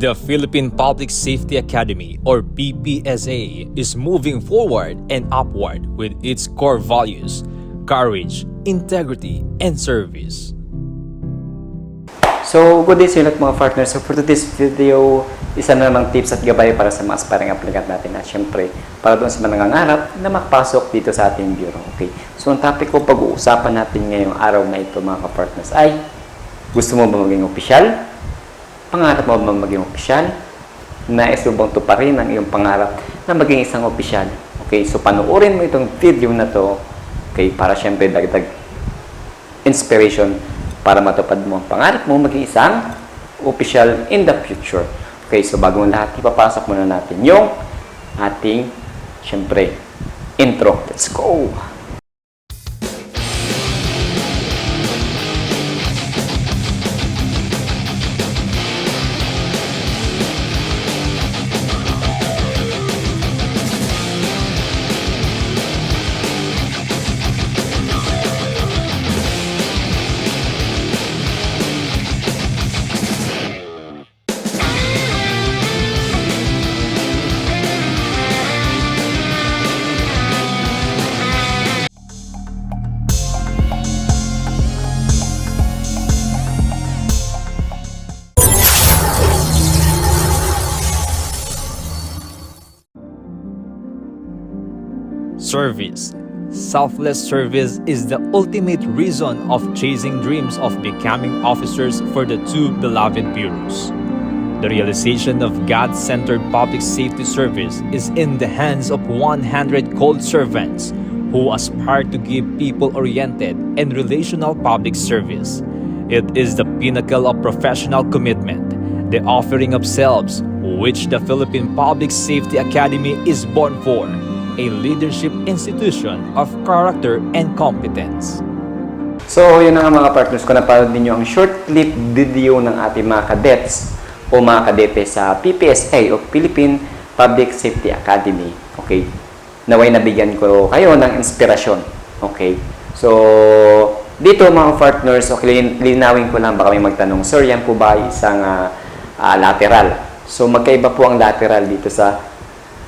The Philippine Public Safety Academy, or PPSA, is moving forward and upward with its core values courage, integrity, and service. So, good day sa lahat, mga partners. So, for today's video, isa na namang tips at gabay para sa mga aspiring applicant natin at syempre, para doon sa mga nangangarap na makapasok dito sa ating bureau. Okay? So, ang topic ko pag-uusapan natin ngayong araw na ito, mga partners ay gusto mo ba maging opisyal? Pangarap mo ba maging opisyal? Nais mo bang tuparin ang iyong pangarap na maging isang opisyal? Okay, so panoorin mo itong video na to okay, para syempre dagdag inspiration para matupad mo ang pangarap mo maging isang official in the future. Okay, so bago ang lahat, ipapasok muna natin yung ating, syempre, intro. Let's go! Service. Selfless service is the ultimate reason of chasing dreams of becoming officers for the two beloved bureaus. The realization of God centered public safety service is in the hands of 100 cold servants who aspire to give people oriented and relational public service. It is the pinnacle of professional commitment, the offering of selves, which the Philippine Public Safety Academy is born for a leadership institution of character and competence. So, yun na mga partners ko, napanood ninyo ang short clip video ng ating mga cadets o mga kadete sa PPSA o Philippine Public Safety Academy. Okay? Naway nabigyan ko kayo ng inspirasyon. Okay? So, dito mga partners, okay, lin- linawin ko lang, baka may magtanong, Sir, yan po ba isang ah, ah, lateral? So, magkaiba po ang lateral dito sa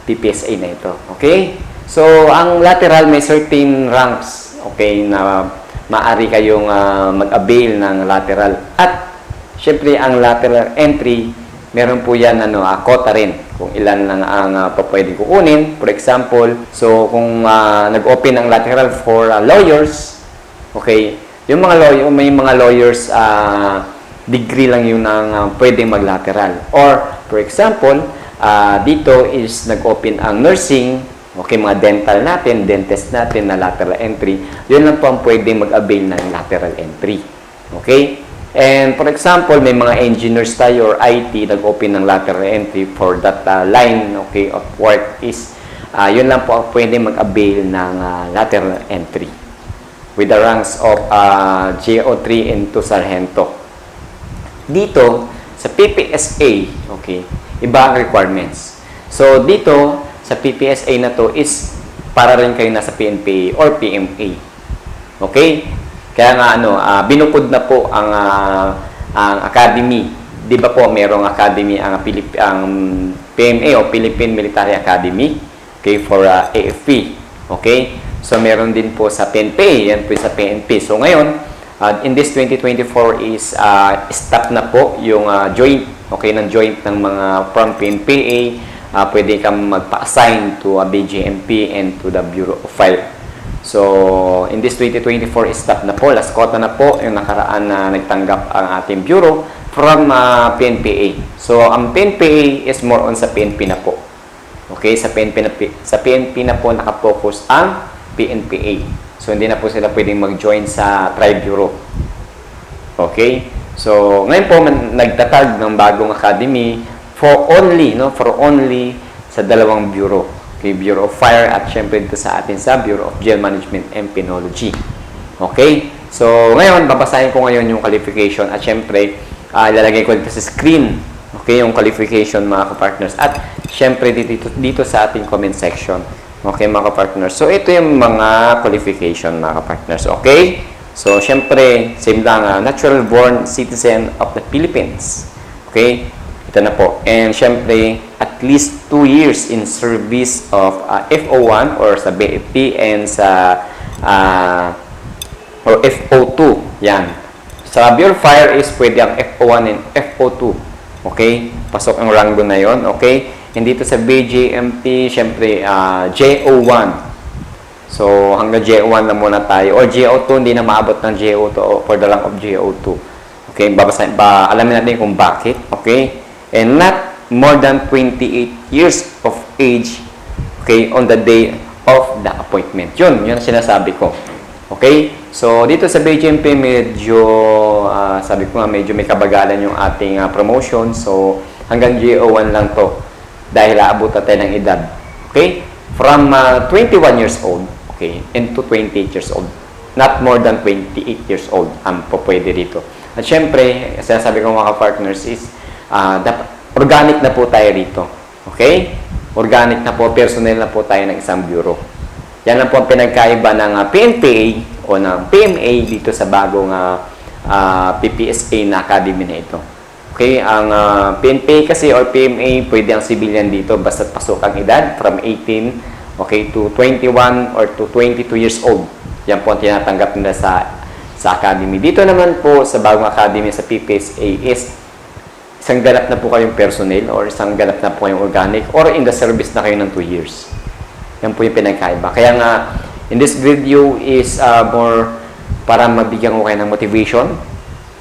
PPSA na ito. Okay? So, ang lateral may certain ranks, okay, na maaari kayong ah, mag-avail ng lateral. At, syempre, ang lateral entry, meron po yan, ano, ah, quota rin. Kung ilan lang ang uh, pwedeng kukunin. For example, so, kung ah, nag-open ang lateral for ah, lawyers, okay, yung mga lawyer, may mga lawyers, ah, degree lang yun ang ah, pwedeng mag-lateral. Or, for example, Ah, dito is nag-open ang nursing, okay, mga dental natin, dentist natin na lateral entry, yun lang po ang pwedeng mag-avail ng lateral entry. Okay? And for example, may mga engineers tayo or IT nag-open ng lateral entry for that uh, line okay, of work is uh, yun lang po ang pwedeng mag-avail ng uh, lateral entry with the ranks of uh, GO3 and 2 Sargento. Dito, sa PPSA, okay, iba ang requirements. So, dito, sa PPSA na to is para rin kayo nasa PNPA or PMA. Okay? Kaya nga, ano, ah, binukod na po ang, ah, ang academy. Di ba po, merong academy ang, Pilip, ang PMA o Philippine Military Academy okay, for ah, AFP. Okay? So, meron din po sa PNPA. Yan po sa PNP. So, ngayon, Uh, in this 2024 is uh, stop na po yung uh, joint, okay, ng joint ng mga from PNPA. Uh, pwede kang magpa-assign to a BGMP and to the Bureau of Fire. So, in this 2024 is stop na po. Last quota na po yung nakaraan na nagtanggap ang ating Bureau from uh, PNPA. So, ang PNPA is more on sa PNP na po. Okay, sa PNP na, sa PNP na po nakapokus ang PNPA. So, hindi na po sila pwedeng mag-join sa Tribe Bureau. Okay? So, ngayon po, man, nagtatag ng bagong academy for only, no? For only sa dalawang bureau. Okay? Bureau of Fire at syempre dito sa atin sa Bureau of Jail Management and Penology. Okay? So, ngayon, babasahin ko ngayon yung qualification at syempre, uh, ilalagay ko dito sa screen okay, yung qualification mga kapartners. At syempre dito, dito sa ating comment section. Okay, mga kapartners. So, ito yung mga qualification, mga kapartners. Okay? So, syempre, same lang, uh, natural born citizen of the Philippines. Okay? Ito na po. And syempre, at least 2 years in service of uh, FO1 or sa BFP and sa uh, or FO2. Yan. Sa Bureau Fire is pwede ang FO1 and FO2. Okay? Pasok ang rango na yon Okay? And dito sa BJMP, syempre, uh, JO1. So, hanggang JO1 na muna tayo. Or JO2, hindi na maabot ng JO2 o for the rank of JO2. Okay? Babasahin, ba, alamin natin kung bakit. Okay? And not more than 28 years of age okay, on the day of the appointment. Yun, yun ang sinasabi ko. Okay? So, dito sa BGMP, medyo, ah, sabi ko nga, medyo may kabagalan yung ating ah, promotion. So, hanggang GO1 lang to dahil aabot na tayo ng edad. Okay? From ah, 21 years old, okay, and to 28 years old. Not more than 28 years old ang po pwede rito. At syempre, sinasabi ko mga partners is, dapat, organic na po tayo rito. Okay? Organic na po, personnel na po tayo ng isang bureau. Yan lang po ang pinagkaiba ng ah, PNPA o ng PMA dito sa bagong ah, ah, PPSA na academy na ito. Okay, ang ah, PNPA kasi or PMA, pwede ang civilian dito basta pasok ang edad from 18 okay, to 21 or to 22 years old. Yan po ang tinatanggap nila sa sa academy. Dito naman po sa bagong academy sa PPSA is isang ganap na po kayong personnel or isang ganap na po kayong organic or in the service na kayo ng 2 years. Yan po yung pinagkaiba. Kaya nga, in this video is uh, more para mabigyan ko kayo ng motivation.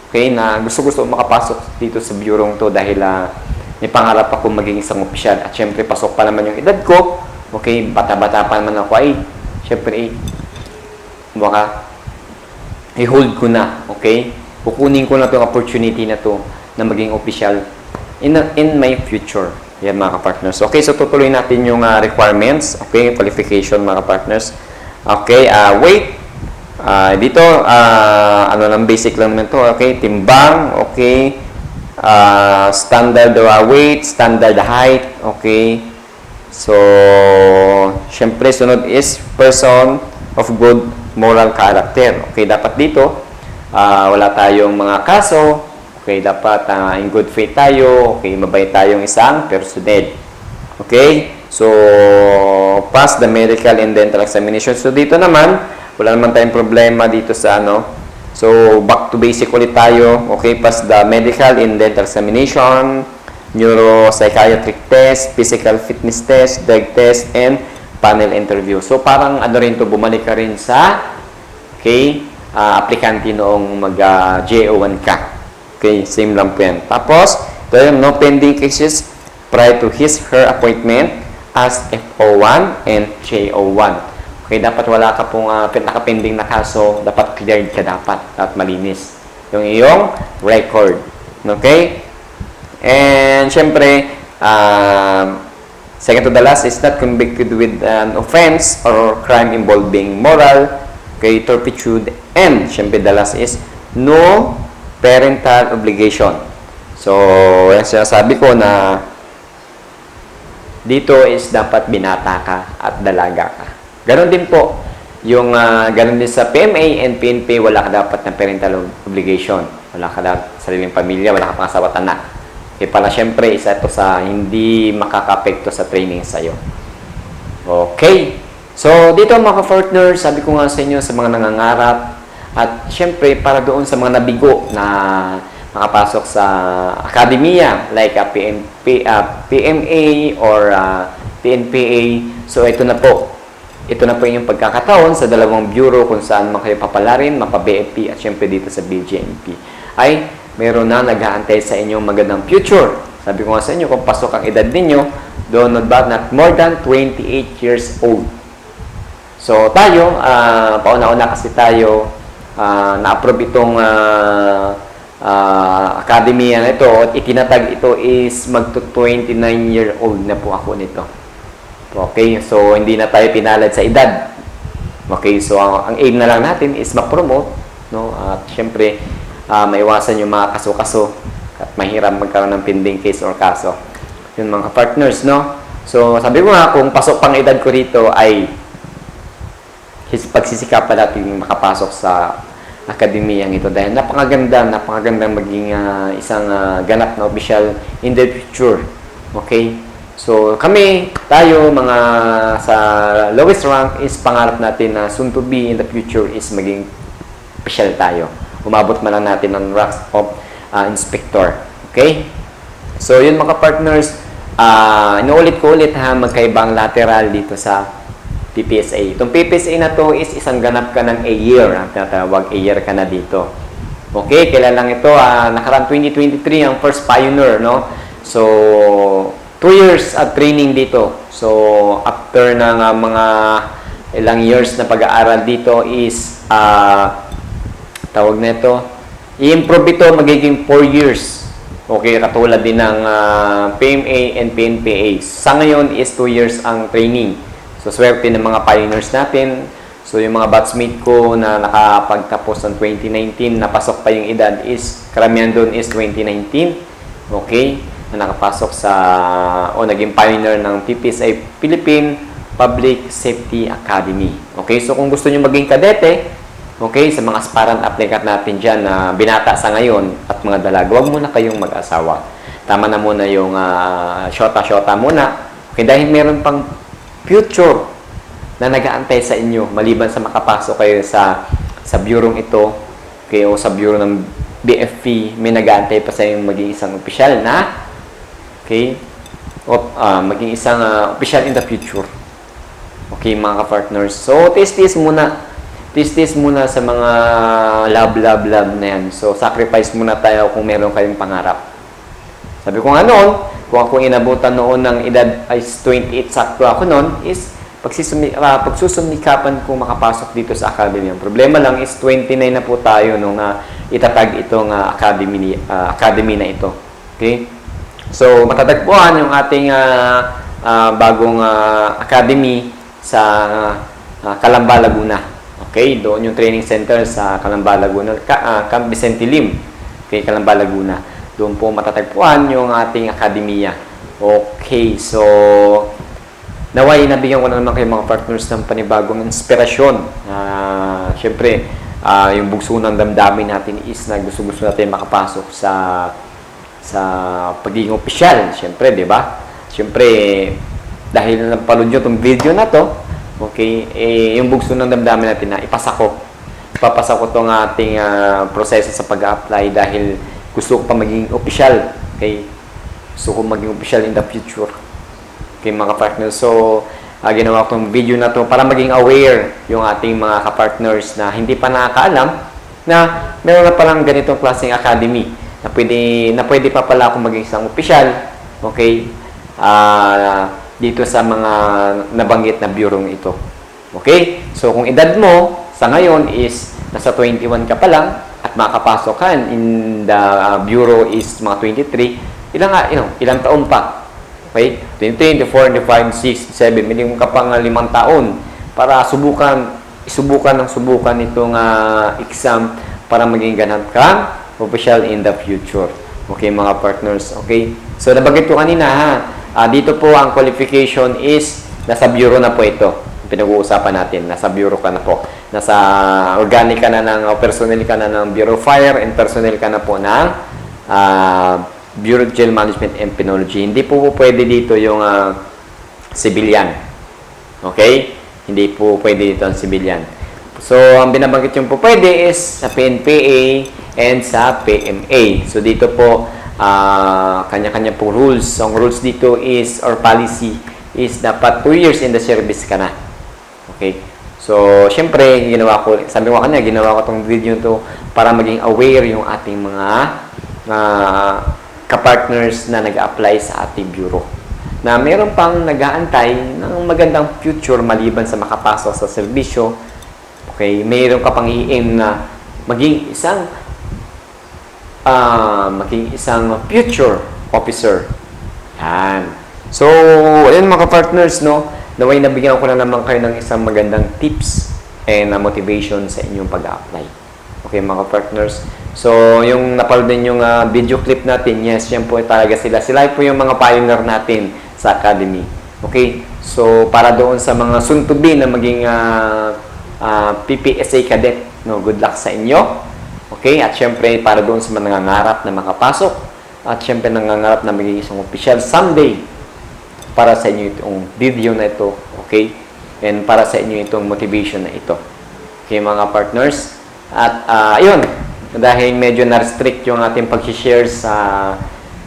Okay, na gusto-gusto makapasok dito sa bureau to dahil uh, may pangarap ako maging isang opisyal. At syempre, pasok pa naman yung edad ko. Okay, bata-bata pa naman ako. Ay, syempre, eh, baka i-hold ko na. Okay? Kukunin ko na itong opportunity na to na maging opisyal in, in my future. Yan mga partners Okay, so tutuloy natin yung uh, requirements. Okay, qualification mga partners Okay, uh, weight. Uh, dito, uh, ano lang, basic lang naman to. Okay, timbang. Okay, uh, standard uh, weight, standard height. Okay, so, syempre, sunod is person of good moral character. Okay, dapat dito, uh, wala tayong mga kaso, Okay, dapat uh, in good faith tayo. Okay, mabait tayong isang personnel. Okay? So, pass the medical and dental examination. So, dito naman, wala naman tayong problema dito sa ano. So, back to basic ulit tayo. Okay, pass the medical and dental examination, neuropsychiatric test, physical fitness test, drug test, and panel interview. So, parang ano rin to bumalik ka rin sa okay, uh, aplikante noong mag-JO1 ka. Okay, same lang po yan. Tapos, ito yung no pending cases prior to his, her appointment as FO1 and JO1. Okay, dapat wala ka pong uh, nakapending na kaso, dapat cleared ka dapat at malinis yung iyong record. Okay? And, syempre, um, second to the last is not convicted with an offense or crime involving moral, okay, turpitude, and, syempre, the last is no parental obligation. So, yung sinasabi ko na dito is dapat binata ka at dalaga ka. Ganon din po. Yung uh, ganon din sa PMA and PNP, wala ka dapat ng parental obligation. Wala ka dapat sariling pamilya, wala ka pang asawa anak. Kaya pala syempre, isa ito sa hindi makakapekto sa training sa'yo. Okay. So, dito mga partner sabi ko nga sa inyo sa mga nangangarap, at syempre, para doon sa mga nabigo na makapasok sa akademiya like a PMP, uh, PMA or uh, PNPA. So, ito na po. Ito na po yung pagkakataon sa dalawang bureau kung saan man kayo papalarin, mapa-BFP at syempre dito sa BJMP. Ay, meron na nag-aantay sa inyong magandang future. Sabi ko nga sa inyo, kung pasok ang edad ninyo, doon not not more than 28 years old. So, tayo, uh, pauna-una kasi tayo, uh, na-approve itong uh, uh, academy na ito at itinatag ito is magto 29 year old na po ako nito. Okay, so hindi na tayo pinalad sa edad. Okay, so ang, ang aim na lang natin is ma-promote, no? At syempre, uh, maiwasan yung mga kaso-kaso at mahirap magkaroon ng pending case or kaso. Yun mga partners, no? So, sabi ko nga, kung pasok pang edad ko rito ay pagsisikapan natin makapasok sa akademiyang ito dahil napakaganda, napakagandang maging ah, isang ah, ganap na official in the future. Okay? So, kami, tayo, mga sa lowest rank is pangarap natin na soon to be in the future is maging official tayo. Umabot man lang natin ng rank of ah, inspector. Okay? So, yun mga partners, ah inuulit ko ulit ha, magkaibang lateral dito sa PPSA. Itong PPSA na to is isang ganap ka ng a year. Ang tinatawag a year ka na dito. Okay, kailan lang ito? ah nakaraan 2023 ang first pioneer, no? So, two years at training dito. So, after ng ah, mga ilang years na pag-aaral dito is ah tawag na ito, i-improve ito magiging 4 years. Okay, katulad din ng ah, PMA and PNPA. Sa ngayon is 2 years ang training. So, swerte ng mga pioneers natin. So, yung mga batchmate ko na nakapagtapos ng 2019, napasok pa yung edad is, karamihan doon is 2019. Okay? Na nakapasok sa, o naging pioneer ng PPSA Philippine Public Safety Academy. Okay? So, kung gusto nyo maging kadete, okay, sa mga aspirant applicant natin dyan na binata sa ngayon at mga dalaga, huwag muna kayong mag-asawa. Tama na muna yung ah, shota-shota muna. Okay, dahil meron pang future na nag-aantay sa inyo maliban sa makapasok kayo sa sa bureau ito okay, o sa bureau ng BFP may nag-aantay pa sa inyo maging isang opisyal na okay o ah, maging isang ah, opisyal in the future okay mga ka-partners so tis-tis muna tis-tis muna sa mga love love love na yan so sacrifice muna tayo kung meron kayong pangarap sabi ko nga noon, kung ako inabutan noon ng edad ay 28 sakto ako noon, is pagsisumi, uh, pagsusumikapan kong makapasok dito sa academy. Ang problema lang is 29 na po tayo nung uh, itatag itong uh, academy, ah, academy na ito. Okay? So, matatagpuan yung ating ah, ah, bagong ah, academy sa ah, Calamba, Laguna. Okay? Doon yung training center sa Calamba, Laguna. Ka, ah, Camp Vicente Lim. Okay, Calamba, Laguna. Doon po matatagpuan yung ating akademiya. Okay, so naway nabigyan ko na naman kayo mga partners ng panibagong inspirasyon. Ah, Siyempre, ah, yung bugso ng damdamin natin is na gusto-gusto natin makapasok sa sa pagiging opisyal. Siyempre, di ba? Siyempre, dahil napanood nyo itong video na to, okay, eh, yung bugso ng damdamin natin na ipasa ko. Ipapasa ko itong ating ah, proseso sa pag-apply dahil gusto ko pa maging opisyal. Okay? Gusto ko maging opisyal in the future kay mga partners. So, ah, ginawa ko yung video na to para maging aware yung ating mga kapartners na hindi pa nakakaalam na meron na palang ganitong klaseng academy na pwede, na pwede pa pala akong maging isang opisyal, okay, ah, dito sa mga nabanggit na bureau ito. Okay? So, kung edad mo sa ngayon is nasa 21 ka pa lang at makapasok ka in the ah, bureau is mga 23, ilang, you know, ilang taon pa Okay? 23, 24, 25, 6, 7, minimum ka pang limang taon para subukan, isubukan ng subukan itong ah, exam para maging ganap ka official in the future. Okay, mga partners. Okay? So, nabanggit ko kanina ha, ah, dito po ang qualification is nasa bureau na po ito. Pinag-uusapan natin. Nasa bureau ka na po. Nasa organic ka na ng, o personnel ka na ng Bureau Fire and personnel ka na po ng ah, Bureau of Jail Management and Penology. Hindi po, po pwede dito yung ah, civilian. Okay? Hindi po pwede dito ang civilian. So, ang binabanggit yung po pwede is sa PNPA and sa PMA. So, dito po, ah, kanya-kanya po rules. So, ang rules dito is, or policy, is dapat 2 years in the service ka na. Okay? So, syempre, ginawa ko, sabi ko kanina, ginawa ko tong video to para maging aware yung ating mga ah, kapartners na nag-apply sa ating bureau. Na meron pang nag-aantay ng magandang future maliban sa makapasok sa serbisyo. Okay, meron ka pang i-aim na maging isang ah maging isang future officer. Yan. So, ayun mga partners, no? Naway nabigyan ko na naman kayo ng isang magandang tips and uh, motivation sa inyong pag-apply. Okay, mga partners. So, yung napanood din yung ah, video clip natin, yes, yan po talaga sila. Sila po yung mga pioneer natin sa academy. Okay? So, para doon sa mga soon to be na maging ah, ah, PPSA cadet. No, good luck sa inyo. Okay? At syempre, para doon sa mga nangangarap na makapasok, at syempre nangangarap na maging isang official someday para sa inyo itong video na ito. Okay? And para sa inyo itong motivation na ito. Okay, mga partners. At ah, ayun, dahil medyo na-restrict yung ating pag-share sa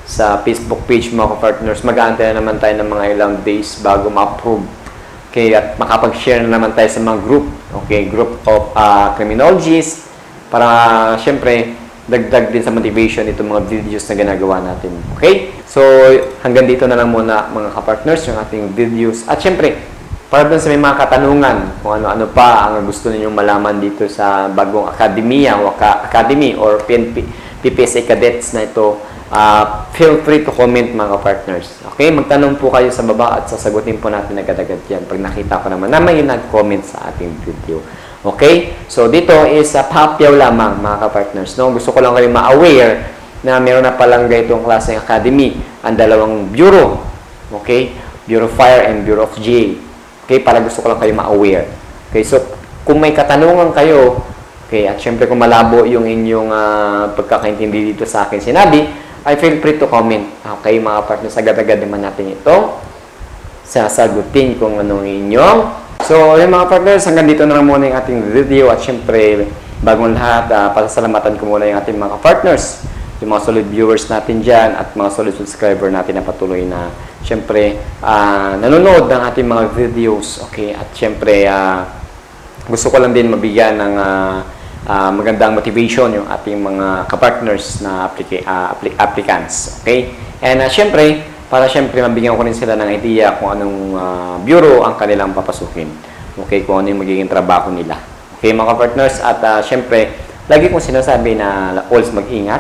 sa Facebook page mga partners, mag-aantay na naman tayo ng mga ilang days bago ma-approve. Okay, at makapag-share na naman tayo sa mga group. Okay, group of ah, criminologists para syempre dagdag din sa motivation itong mga videos na ginagawa natin. Okay? So, hanggang dito na lang muna mga kapartners yung ating videos. At syempre, para dun sa may mga katanungan kung ano-ano pa ang gusto ninyong malaman dito sa bagong akademiya o academy or PNP, PPSA cadets na ito, ah, feel free to comment mga partners. Okay? Magtanong po kayo sa baba at sasagutin po natin agad-agad yan pag nakita ko naman na may nag-comment sa ating video. Okay? So, dito is uh, papyaw lamang mga kapartners. No? Gusto ko lang kayo ma-aware na meron na palang ganitong klaseng academy ang dalawang bureau. Okay? Bureau of Fire and Bureau of GA. Okay? Para gusto ko lang kayo ma-aware. Okay? So, kung may katanungan kayo, okay, at syempre kung malabo yung inyong ah, pagkakaintindi dito sa akin sinabi, I feel free to comment. Okay, mga partners, agad-agad naman natin ito sasagutin kung anong inyong. So, yung mga partners, hanggang dito na lang muna yung ating video at syempre, bagong lahat, uh, pasasalamatan ko muna yung ating mga partners, yung mga solid viewers natin dyan at mga solid subscriber natin na patuloy na syempre, ah, nanonood ng ating mga videos. Okay, at syempre, ah, gusto ko lang din mabigyan ng ah, ah, magandang motivation yung ating mga kapartners na applica- appli- applicants. Okay? And uh, syempre, para syempre mabigyan ko rin sila ng idea kung anong ah, bureau ang kanilang papasukin. Okay? Kung ano yung magiging trabaho nila. Okay, mga partners At ah, syempre, lagi kong sinasabi na always mag-ingat.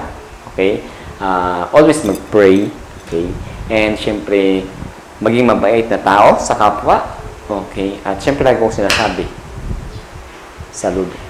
Okay? Ah, always mag-pray. Okay? And syempre, maging mabait na tao sa kapwa. Okay? At syempre, lagi kong sinasabi, saludo.